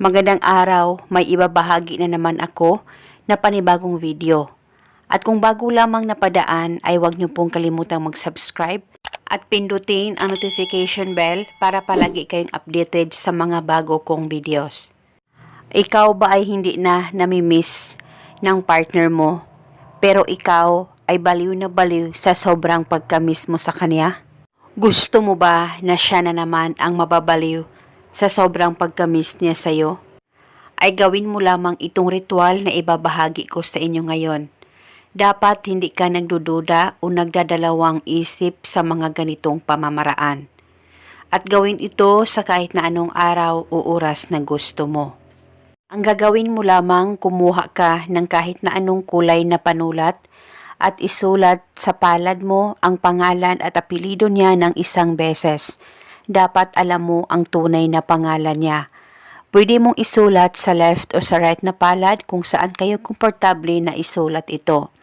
Magandang araw, may ibabahagi na naman ako na panibagong video. At kung bago lamang napadaan ay huwag niyo pong kalimutang mag-subscribe at pindutin ang notification bell para palagi kayong updated sa mga bago kong videos. Ikaw ba ay hindi na namimiss ng partner mo pero ikaw ay baliw na baliw sa sobrang pagkamiss mo sa kanya? Gusto mo ba na siya na naman ang mababaliw sa sobrang pagkamiss niya sa'yo? Ay gawin mo lamang itong ritual na ibabahagi ko sa inyo ngayon. Dapat hindi ka nagdududa o nagdadalawang isip sa mga ganitong pamamaraan. At gawin ito sa kahit na anong araw o oras na gusto mo. Ang gagawin mo lamang kumuha ka ng kahit na anong kulay na panulat at isulat sa palad mo ang pangalan at apelido niya ng isang beses. Dapat alam mo ang tunay na pangalan niya. Pwede mong isulat sa left o sa right na palad kung saan kayo komportable na isulat ito.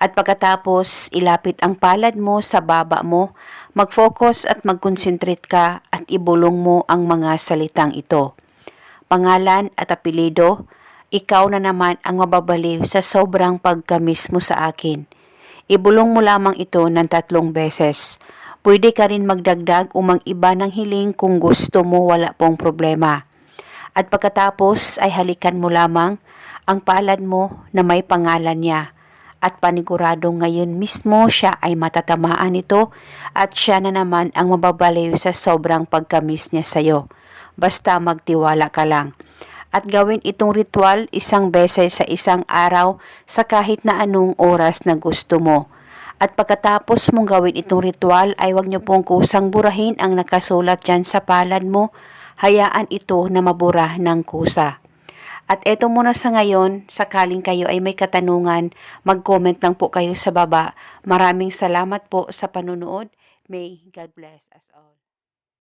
At pagkatapos, ilapit ang palad mo sa baba mo, mag-focus at mag-concentrate ka at ibulong mo ang mga salitang ito. Pangalan at apelido, ikaw na naman ang mababaliw sa sobrang pagkamis mo sa akin. Ibulong mo lamang ito ng tatlong beses. Pwede ka rin magdagdag o mang-iba ng hiling kung gusto mo wala pong problema. At pagkatapos ay halikan mo lamang ang palad mo na may pangalan niya. At panigurado ngayon mismo siya ay matatamaan nito at siya na naman ang mababaliw sa sobrang pagkamis niya sa'yo. Basta magtiwala ka lang. At gawin itong ritual isang beses sa isang araw sa kahit na anong oras na gusto mo. At pagkatapos mong gawin itong ritual ay huwag niyo pong kusang burahin ang nakasulat dyan sa palad mo. Hayaan ito na mabura ng kusa. At eto muna sa ngayon, sakaling kayo ay may katanungan, mag-comment lang po kayo sa baba. Maraming salamat po sa panunood. May God bless us all.